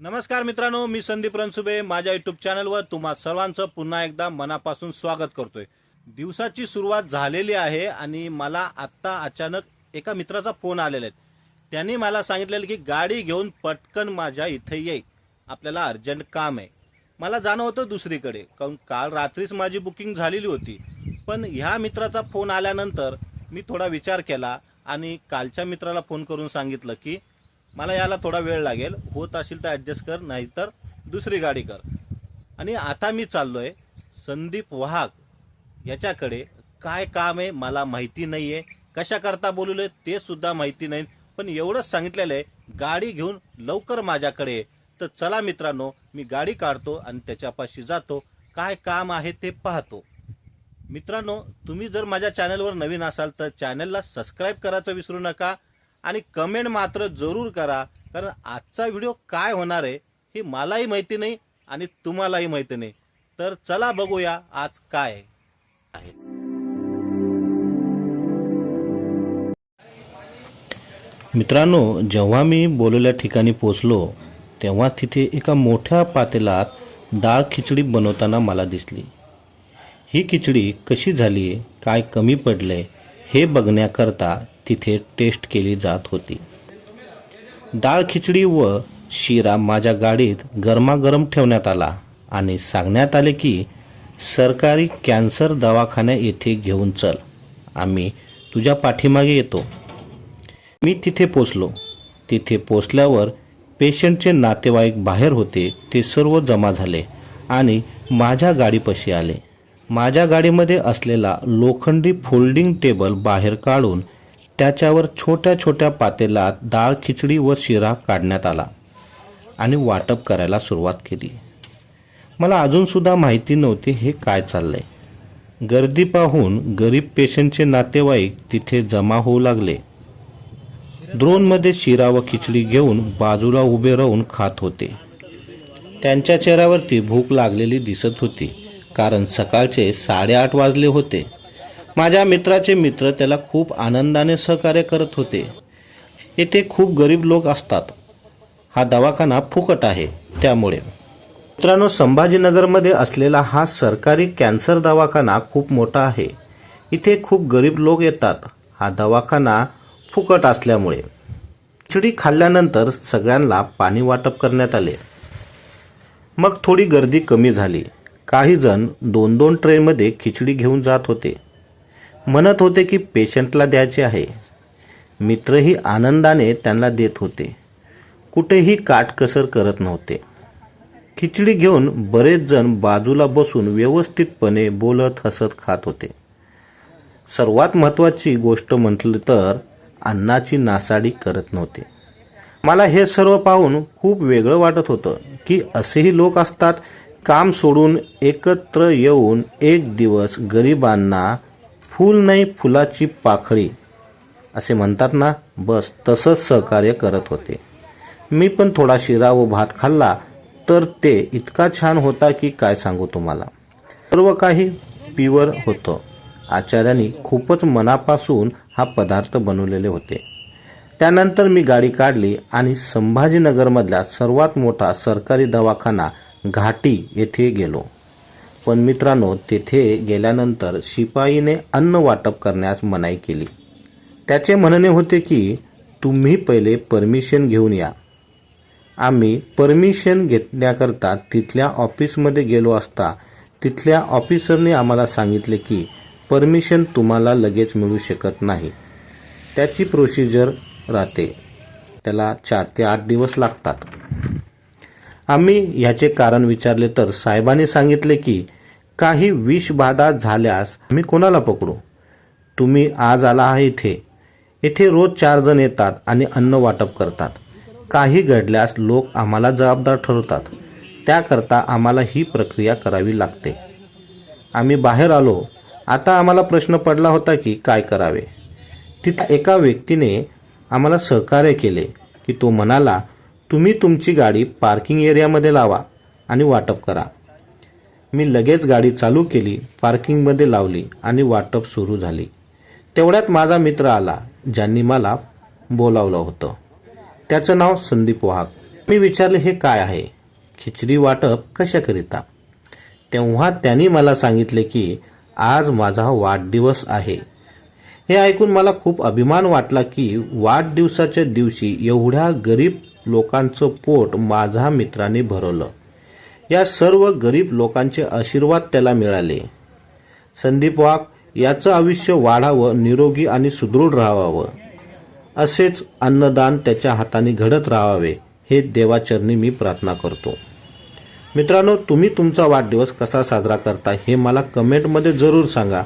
नमस्कार मित्रांनो मी संदीप रणसुबे माझ्या युट्यूब चॅनलवर तुम्हा सर्वांचं पुन्हा एकदा मनापासून स्वागत करतोय. दिवसाची सुरुवात झालेली आहे आणि मला आत्ता अचानक एका मित्राचा फोन आलेला आहे. त्यांनी मला सांगितलेलं की गाडी घेऊन पटकन माझ्या इथे ये. आपल्याला अर्जंट काम आहे. मला जाणं होतं दुसरीकडे कारण काल रात्रीच माझी बुकिंग झालेली होती. पण ह्या मित्राचा फोन आल्यानंतर मी थोडा विचार केला आणि कालच्या मित्राला फोन करून सांगितलं की मला याला थोडा वेळ लागेल. होत असेल तर ॲडजस्ट कर नाहीतर दुसरी गाडी कर. आणि आता मी चाललो आहे संदीप वाहक. याच्याकडे काय काम आहे मला माहिती नाही आहे कशाकरता करता बोलवले ते सुद्धा माहिती नाही. पण एवढंच सांगितलेलं आहे गाडी घेऊन लवकर माझ्याकडे तर चला मित्रांनो मी गाडी काढतो आणि त्याच्यापाशी जातो. काय काम आहे ते पाहतो. मित्रांनो तुम्ही जर माझ्या चॅनलवर नवीन असाल तर चॅनलला सबस्क्राईब करायचं विसरू नका. आणि कमेंट मात्र जरूर करा. कारण आजचा व्हिडिओ काय होणार आहे हे मलाही माहिती नाही आणि तुम्हालाही माहिती नाही. तर चला बघूया आज काय आहे. मित्रांनो जेव्हा मी बोललेल्या ठिकाणी पोचलो तेव्हा तिथे एका मोठ्या पातेलात डाळ खिचडी बनवताना मला दिसली. ही खिचडी कशी झाली काय कमी पडले हे बघण्याकरता तिथे टेस्ट केली जात होती. डाळ खिचडी व शिरा माझ्या गाडीत गरमागरम ठेवण्यात आला आणि सांगण्यात आले की सरकारी कॅन्सर दवाखान्या येथे घेऊन चल. आम्ही तुझ्या पाठीमागे येतो. मी तिथे पोचलो. तिथे पोचल्यावर पेशंटचे नातेवाईक बाहेर होते. ते सर्व जमा झाले आणि माझ्या गाडीपाशी आले. माझ्या गाडीमध्ये असलेला लोखंडी फोल्डिंग टेबल बाहेर काढून त्याच्यावर छोट्या छोट्या पातेलात डाळ खिचडी व शिरा काढण्यात आला आणि वाटप करायला सुरुवात केली. मला अजूनसुद्धा माहिती नव्हती हे काय चाललंय. गर्दी पाहून गरीब पेशंटचे नातेवाईक तिथे जमा होऊ लागले. द्रोणमध्ये शिरा व खिचडी घेऊन बाजूला उभे राहून खात होते. त्यांच्या चेहऱ्यावरती भूक लागलेली दिसत होती कारण सकाळचे साडेआठ वाजले होते. माझ्या मित्राचे मित्र त्याला खूप आनंदाने सहकार्य करत होते. येथे खूप गरीब लोक असतात. हा दवाखाना फुकट आहे त्यामुळे. मित्रांनो संभाजीनगरमध्ये असलेला हा सरकारी कॅन्सर दवाखाना खूप मोठा आहे. इथे खूप गरीब लोक येतात. हा दवाखाना फुकट असल्यामुळे. खिचडी खाल्ल्यानंतर सगळ्यांना पाणी वाटप करण्यात आले. मग थोडी गर्दी कमी झाली. काही जण दोन दोन ट्रेमध्ये खिचडी घेऊन जात होते. म्हणत होते की पेशंटला द्यायचे आहे. मित्रही आनंदाने त्यांना देत होते. कुठेही काटकसर करत नव्हते. खिचडी घेऊन बरेच जण बाजूला बसून व्यवस्थितपणे बोलत हसत खात होते. सर्वात महत्त्वाची गोष्ट म्हटलं तर अन्नाची नासाडी करत नव्हते. मला हे सर्व पाहून खूप वेगळं वाटत होतं की असेही लोक असतात काम सोडून एकत्र येऊन एक दिवस गरिबांना फूल नाही फुलाची पाखळी असे म्हणतात ना बस तसंच सहकार्य करत होते. मी पण थोडा शिरा व भात खाल्ला तर ते इतका छान होता की काय सांगू तुम्हाला. सर्व काही पिवर होतं. आचार्यांनी खूपच मनापासून हा पदार्थ बनवलेले होते. त्यानंतर मी गाडी काढली आणि संभाजीनगरमधला सर्वात मोठा सरकारी दवाखाना घाटी येथे गेलो. पण मित्रांनो तेथे गेल्यानंतर शिपाईने अन्न वाटप करण्यास मनाई केली. त्याचे म्हणणे होते की तुम्ही पहिले परमिशन घेऊन या. आम्ही परमिशन घेतल्याकरता तिथल्या ऑफिसमध्ये गेलो असता तिथल्या ऑफिसरने आम्हाला सांगितले की परमिशन तुम्हाला लगेच मिळू शकत नाही. त्याची प्रोसिजर राहते. त्याला चार ते आठ दिवस लागतात. आम्ही ह्याचे कारण विचारले तर साहेबांनी सांगितले की काही विषबाधा झाल्यास आम्ही कोणाला पकडू? तुम्ही आज आला आहे इथे. इथे रोज चार जण येतात आणि अन्न वाटप करतात. काही घडल्यास लोक आम्हाला जबाबदार ठरवतात. त्याकरता आम्हाला ही प्रक्रिया करावी लागते. आम्ही बाहेर आलो. आता आम्हाला प्रश्न पडला होता की काय करावे? तिथं एका व्यक्तीने आम्हाला सहकार्य केले की तो म्हणाला तुम्ही तुमची गाडी पार्किंग एरियामध्ये लावा आणि वाटप करा. मी लगेच गाडी चालू केली पार्किंगमध्ये लावली आणि वाटप सुरू झाली. तेवढ्यात माझा मित्र आला ज्यांनी मला बोलावलं होतं. त्याचं नाव संदीप वाहक मी विचारले हे काय आहे? खिचडी वाटप कशाकरिता? तेव्हा त्यांनी मला सांगितले की आज माझा वाढदिवस आहे. हे ऐकून मला खूप अभिमान वाटला की वाढदिवसाच्या दिवशी एवढ्या गरीब लोकांचं पोट माझ्या मित्राने भरवलं. या सर्व गरीब लोकांचे आशीर्वाद त्याला मिळाले. संदीप वाघ याचं आयुष्य वाढावं निरोगी आणि सुदृढ राहावं. असेच अन्नदान त्याच्या हाताने घडत राहावे हे देवाचरणी मी प्रार्थना करतो. मित्रांनो तुम्ही तुमचा वाढदिवस कसा साजरा करता हे मला कमेंटमध्ये जरूर सांगा.